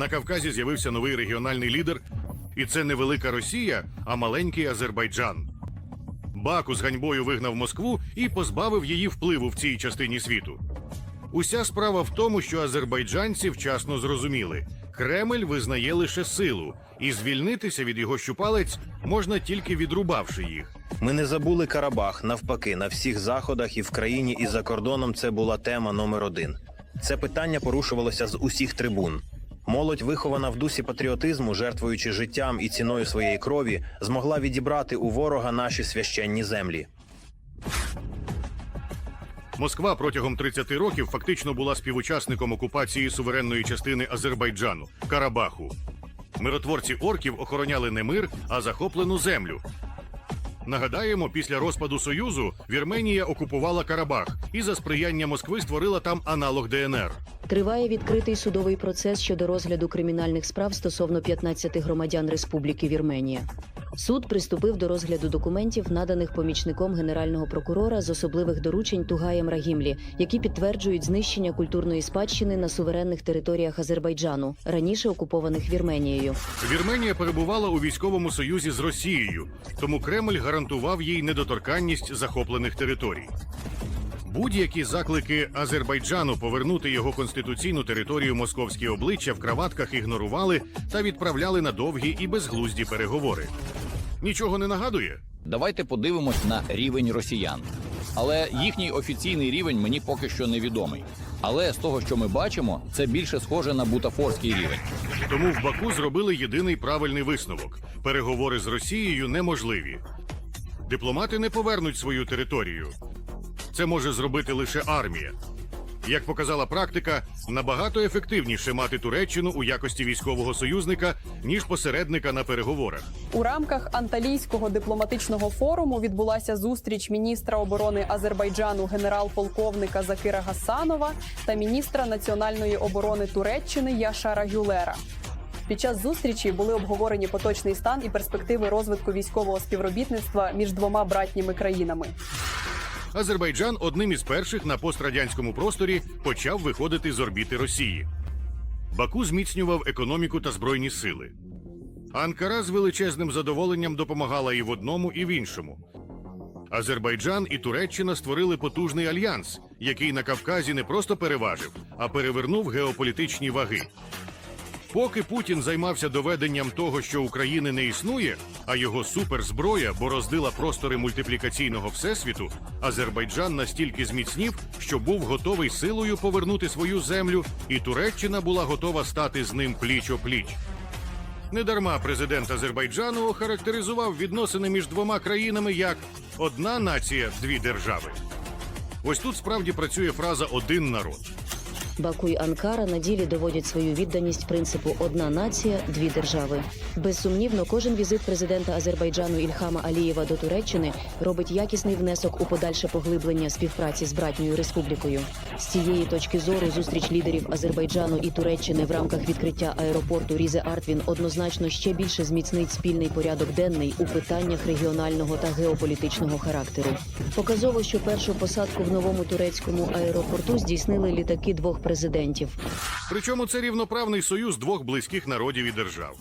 На Кавказі з'явився новий регіональний лідер, і це не велика Росія, а маленький Азербайджан. Баку з ганьбою вигнав Москву і позбавив її впливу в цій частині світу. Уся справа в тому, що азербайджанці вчасно зрозуміли, Кремль визнає лише силу, і звільнитися від його щупалець можна тільки відрубавши їх. Ми не забули Карабах. Навпаки, на всіх заходах і в країні, і за кордоном це була тема номер один. Це питання порушувалося з усіх трибун. Молодь, вихована в дусі патріотизму, жертвуючи життям і ціною своєї крові, змогла відібрати у ворога наші священні землі. Москва протягом 30 років фактично була співучасником окупації суверенної частини Азербайджану Карабаху. Миротворці орків охороняли не мир, а захоплену землю. Нагадаємо, після розпаду Союзу Вірменія окупувала Карабах і за сприяння Москви створила там аналог ДНР. Триває відкритий судовий процес щодо розгляду кримінальних справ стосовно 15 громадян Республіки Вірменія. Суд приступив до розгляду документів, наданих помічником генерального прокурора з особливих доручень Тугаєм Рагімлі, які підтверджують знищення культурної спадщини на суверенних територіях Азербайджану, раніше окупованих Вірменією. Вірменія перебувала у військовому союзі з Росією, тому Кремль гарантував їй недоторканність захоплених територій. Будь-які заклики Азербайджану повернути його конституційну територію московські обличчя в краватках ігнорували та відправляли на довгі і безглузді переговори. Нічого не нагадує? Давайте подивимось на рівень росіян. Але їхній офіційний рівень мені поки що невідомий. Але з того, що ми бачимо, це більше схоже на бутафорський рівень. Тому в Баку зробили єдиний правильний висновок: переговори з Росією неможливі. Дипломати не повернуть свою територію. Це може зробити лише армія. Як показала практика, набагато ефективніше мати Туреччину у якості військового союзника, ніж посередника на переговорах. У рамках Анталійського дипломатичного форуму відбулася зустріч міністра оборони Азербайджану генерал-полковника Закира Гасанова та міністра національної оборони Туреччини Яшара Гюлера. Під час зустрічі були обговорені поточний стан і перспективи розвитку військового співробітництва між двома братніми країнами. Азербайджан одним із перших на пострадянському просторі почав виходити з орбіти Росії. Баку зміцнював економіку та збройні сили. Анкара з величезним задоволенням допомагала і в одному, і в іншому. Азербайджан і Туреччина створили потужний альянс, який на Кавказі не просто переважив, а перевернув геополітичні ваги. Поки Путін займався доведенням того, що України не існує, а його суперзброя бороздила простори мультиплікаційного всесвіту, Азербайджан настільки зміцнів, що був готовий силою повернути свою землю, і Туреччина була готова стати з ним пліч о пліч. Недарма президент Азербайджану охарактеризував відносини між двома країнами як одна нація, дві держави. Ось тут справді працює фраза один народ. Баку й Анкара на ділі доводять свою відданість принципу одна нація, дві держави. Безсумнівно, кожен візит президента Азербайджану Ільхама Алієва до Туреччини робить якісний внесок у подальше поглиблення співпраці з братньою республікою. З цієї точки зору зустріч лідерів Азербайджану і Туреччини в рамках відкриття аеропорту Різе Артвін однозначно ще більше зміцнить спільний порядок денний у питаннях регіонального та геополітичного характеру. Показово, що першу посадку в новому турецькому аеропорту здійснили літаки двох президентів. Причому це рівноправний союз двох близьких народів і держав.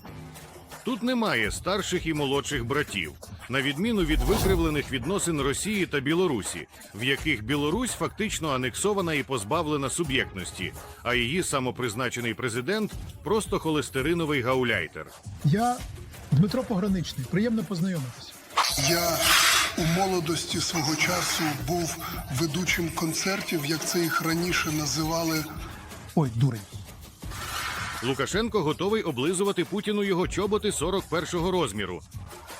Тут немає старших і молодших братів, на відміну від викривлених відносин Росії та Білорусі, в яких Білорусь фактично анексована і позбавлена суб'єктності, а її самопризначений президент просто холестериновий гауляйтер. Я Дмитро Пограничний. Приємно познайомитися. Я у молодості свого часу був ведучим концертів, як це їх раніше називали. Ой, дурень. Лукашенко готовий облизувати Путіну його чоботи 41-го розміру.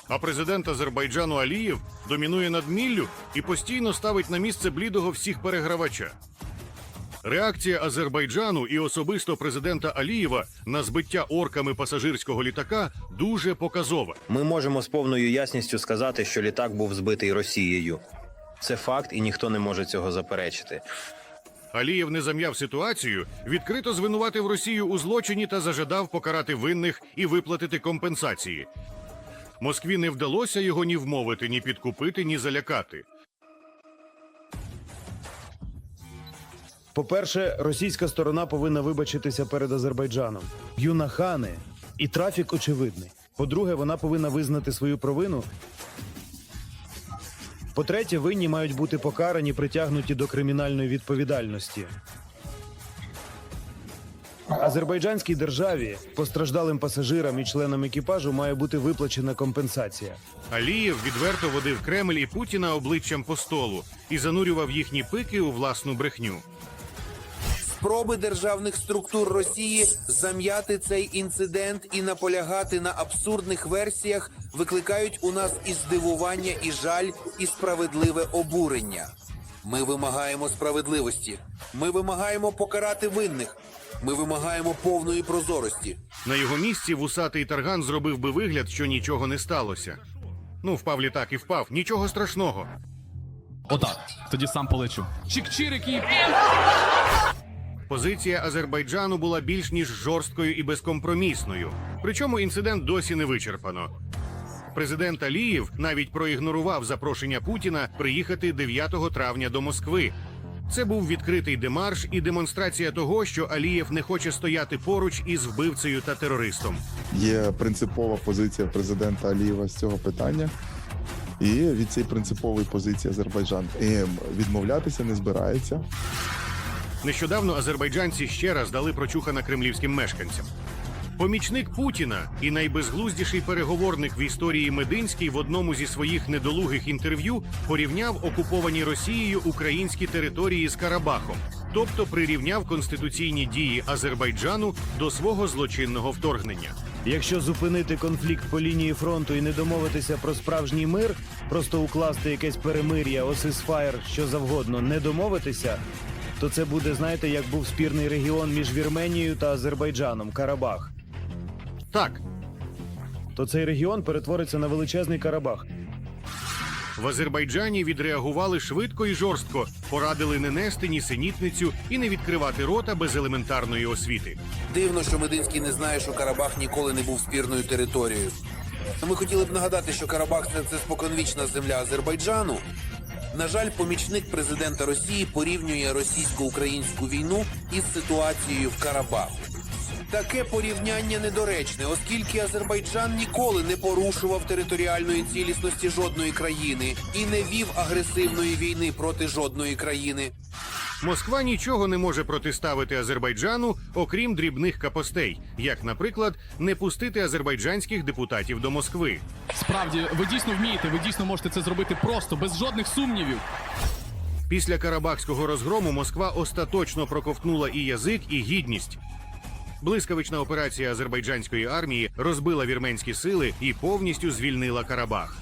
А президент Азербайджану Алієв домінує над Міллю і постійно ставить на місце блідого всіх перегравача. Реакція Азербайджану і особисто президента Алієва на збиття орками пасажирського літака дуже показова. Ми можемо з повною ясністю сказати, що літак був збитий Росією. Це факт, і ніхто не може цього заперечити. Алієв не зам'яв ситуацію, відкрито звинуватив Росію у злочині та зажадав покарати винних і виплатити компенсації. Москві не вдалося його ні вмовити, ні підкупити, ні залякати. По-перше, російська сторона повинна вибачитися перед Азербайджаном. Юнахани і трафік очевидний. По-друге, вона повинна визнати свою провину. По-третє, винні мають бути покарані, притягнуті до кримінальної відповідальності. Азербайджанській державі, постраждалим пасажирам і членам екіпажу має бути виплачена компенсація. Алієв відверто водив Кремль і Путіна обличчям по столу і занурював їхні пики у власну брехню. Спроби державних структур Росії зам'яти цей інцидент і наполягати на абсурдних версіях викликають у нас і здивування, і жаль, і справедливе обурення. Ми вимагаємо справедливості. Ми вимагаємо покарати винних. Ми вимагаємо повної прозорості. На його місці вусатий тарган зробив би вигляд, що нічого не сталося. Ну, впав літак і впав, нічого страшного. Отак. Тоді сам полечу. Чик-чирик і Позиція Азербайджану була більш ніж жорсткою і безкомпромісною. Причому інцидент досі не вичерпано. Президент Алієв навіть проігнорував запрошення Путіна приїхати 9 травня до Москви. Це був відкритий демарш і демонстрація того, що Алієв не хоче стояти поруч із вбивцею та терористом. Є принципова позиція президента Алієва з цього питання. І від цієї принципової позиції Азербайджан і відмовлятися не збирається. Нещодавно азербайджанці ще раз дали прочухана кремлівським мешканцям. Помічник Путіна і найбезглуздіший переговорник в історії Мединський в одному зі своїх недолугих інтерв'ю порівняв окуповані Росією українські території з Карабахом, тобто прирівняв конституційні дії Азербайджану до свого злочинного вторгнення. Якщо зупинити конфлікт по лінії фронту і не домовитися про справжній мир, просто укласти якесь перемир'я, осисфаєр, що завгодно, не домовитися, то це буде, знаєте, як був спірний регіон між Вірменією та Азербайджаном Карабах. Так, То цей регіон перетвориться на величезний Карабах. в Азербайджані відреагували швидко і жорстко, порадили не нести нісенітницю і не відкривати рота без елементарної освіти. Дивно, що Мединський не знає, що Карабах ніколи не був спірною територією. Ми хотіли б нагадати, що Карабах це, це споконвічна земля Азербайджану. На жаль, помічник президента Росії порівнює російсько-українську війну із ситуацією в Карабаху. Таке порівняння недоречне, оскільки Азербайджан ніколи не порушував територіальної цілісності жодної країни і не вів агресивної війни проти жодної країни. Москва нічого не може протиставити Азербайджану, окрім дрібних капостей, як, наприклад, не пустити азербайджанських депутатів до Москви. справді ви дійсно вмієте, ви дійсно можете це зробити просто, без жодних сумнівів. Після Карабахського розгрому Москва остаточно проковтнула і язик, і гідність. Блискавична операція азербайджанської армії розбила вірменські сили і повністю звільнила Карабах.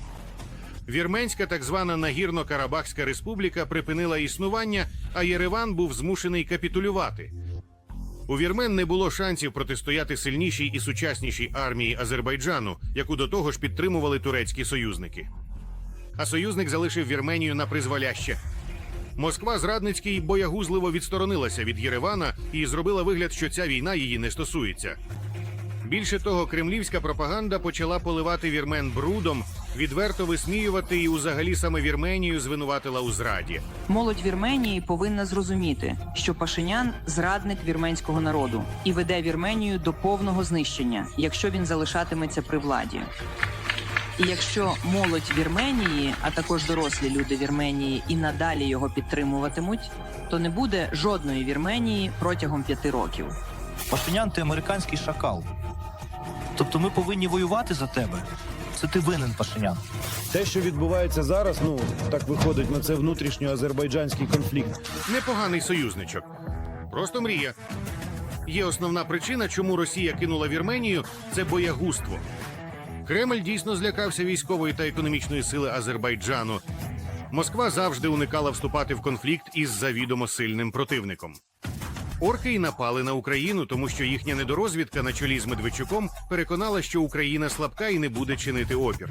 Вірменська так звана Нагірно-Карабахська республіка припинила існування, а Єреван був змушений капітулювати. У вірмен не було шансів протистояти сильнішій і сучаснішій армії Азербайджану, яку до того ж підтримували турецькі союзники. А союзник залишив Вірменію на призволяще. Москва зрадницьки й боягузливо відсторонилася від Єревана і зробила вигляд, що ця війна її не стосується. Більше того, кремлівська пропаганда почала поливати вірмен брудом, відверто висміювати і узагалі саме Вірменію звинуватила у зраді. Молодь Вірменії повинна зрозуміти, що Пашинян зрадник вірменського народу і веде Вірменію до повного знищення, якщо він залишатиметься при владі. І якщо молодь Вірменії, а також дорослі люди Вірменії і надалі його підтримуватимуть, то не буде жодної Вірменії протягом п'яти років. Пашинян, ти американський шакал. Тобто ми повинні воювати за тебе. Це ти винен, Пашинян. Те, що відбувається зараз, ну так виходить на це внутрішньоазербайджанський конфлікт. Непоганий союзничок. Просто мрія. Є основна причина, чому Росія кинула Вірменію це боягузтво. Кремль дійсно злякався військової та економічної сили Азербайджану. Москва завжди уникала вступати в конфлікт із завідомо сильним противником. Орки й напали на Україну, тому що їхня недорозвідка на чолі з Медведчуком переконала, що Україна слабка і не буде чинити опір.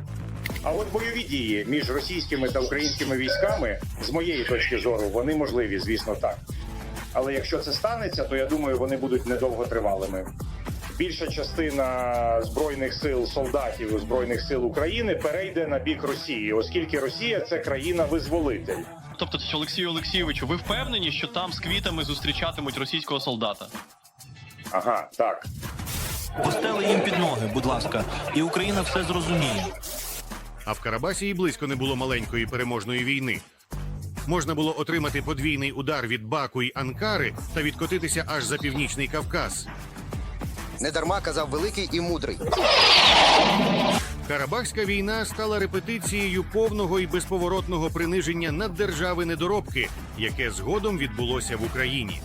А от бойові дії між російськими та українськими військами, з моєї точки зору, вони можливі, звісно, так. Але якщо це станеться, то я думаю, вони будуть недовготривалими. Більша частина збройних сил солдатів збройних сил України перейде на бік Росії, оскільки Росія це країна-визволитель. Тобто, Олексію Олексійовичу, ви впевнені, що там з квітами зустрічатимуть російського солдата? Ага, так. Постели їм під ноги, будь ласка, і Україна все зрозуміє. А в Карабасі і близько не було маленької переможної війни. Можна було отримати подвійний удар від Баку й Анкари та відкотитися аж за північний Кавказ. Недарма казав великий і мудрий. Карабахська війна стала репетицією повного і безповоротного приниження наддержави недоробки, яке згодом відбулося в Україні.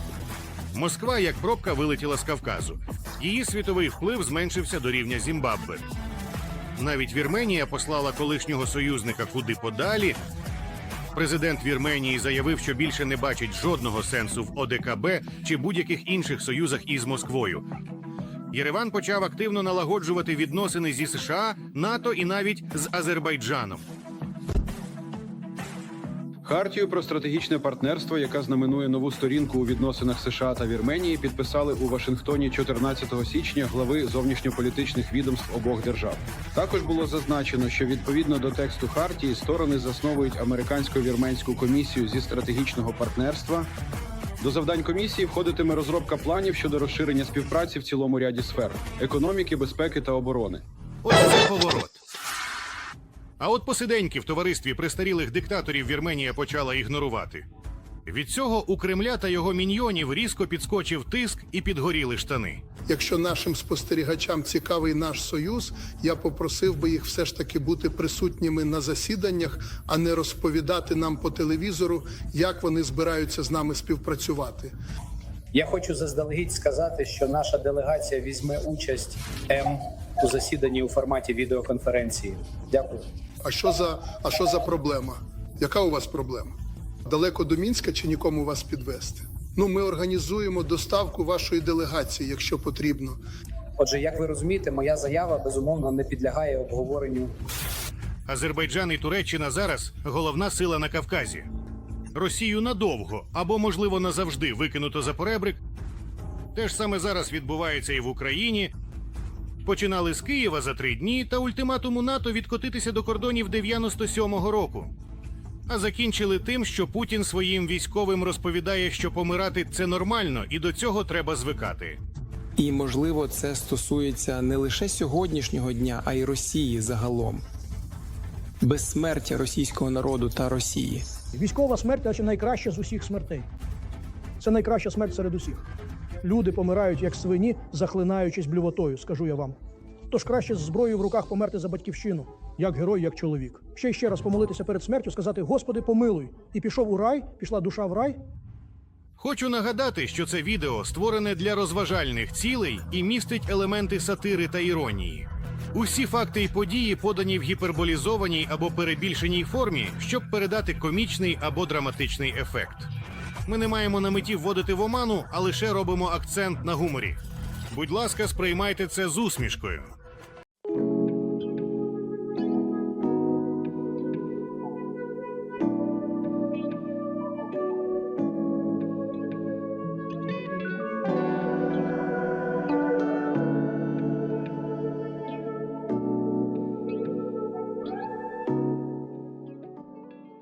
Москва, як пробка, вилетіла з Кавказу. Її світовий вплив зменшився до рівня Зімбабве. Навіть Вірменія послала колишнього союзника куди подалі. Президент Вірменії заявив, що більше не бачить жодного сенсу в ОДКБ чи будь-яких інших союзах із Москвою. Єреван почав активно налагоджувати відносини зі США, НАТО і навіть з Азербайджаном. Хартію про стратегічне партнерство, яка знаменує нову сторінку у відносинах США та Вірменії, підписали у Вашингтоні 14 січня глави зовнішньополітичних відомств обох держав. Також було зазначено, що відповідно до тексту Хартії сторони засновують американсько-вірменську комісію зі стратегічного партнерства. До завдань комісії входитиме розробка планів щодо розширення співпраці в цілому ряді сфер економіки, безпеки та оборони. Ось це поворот. А от посиденьки в товаристві престарілих диктаторів Вірменія почала ігнорувати. Від цього у Кремля та його міньйонів різко підскочив тиск і підгоріли штани. Якщо нашим спостерігачам цікавий наш союз, я попросив би їх все ж таки бути присутніми на засіданнях, а не розповідати нам по телевізору, як вони збираються з нами співпрацювати. Я хочу заздалегідь сказати, що наша делегація візьме участь М у засіданні у форматі відеоконференції. Дякую. А що за а що за проблема? Яка у вас проблема? Далеко до Мінська чи нікому вас підвести? Ну, ми організуємо доставку вашої делегації, якщо потрібно. Отже, як ви розумієте, моя заява безумовно не підлягає обговоренню. Азербайджан і Туреччина зараз головна сила на Кавказі. Росію надовго або, можливо, назавжди викинуто за поребрик. Те ж саме зараз відбувається і в Україні. Починали з Києва за три дні та ультиматуму НАТО відкотитися до кордонів 97-го року. А закінчили тим, що Путін своїм військовим розповідає, що помирати це нормально, і до цього треба звикати. І можливо, це стосується не лише сьогоднішнього дня, а й Росії загалом. Безсмертя російського народу та Росії. Військова смерть це найкраща з усіх смертей. Це найкраща смерть серед усіх. Люди помирають як свині, захлинаючись блювотою, скажу я вам. Тож краще з зброєю в руках померти за батьківщину, як герой, як чоловік. Ще й ще раз помолитися перед смертю, сказати Господи, помилуй, і пішов у рай, пішла душа в рай. Хочу нагадати, що це відео створене для розважальних цілей і містить елементи сатири та іронії. Усі факти і події подані в гіперболізованій або перебільшеній формі, щоб передати комічний або драматичний ефект. Ми не маємо на меті вводити в оману, а лише робимо акцент на гуморі. Будь ласка, сприймайте це з усмішкою.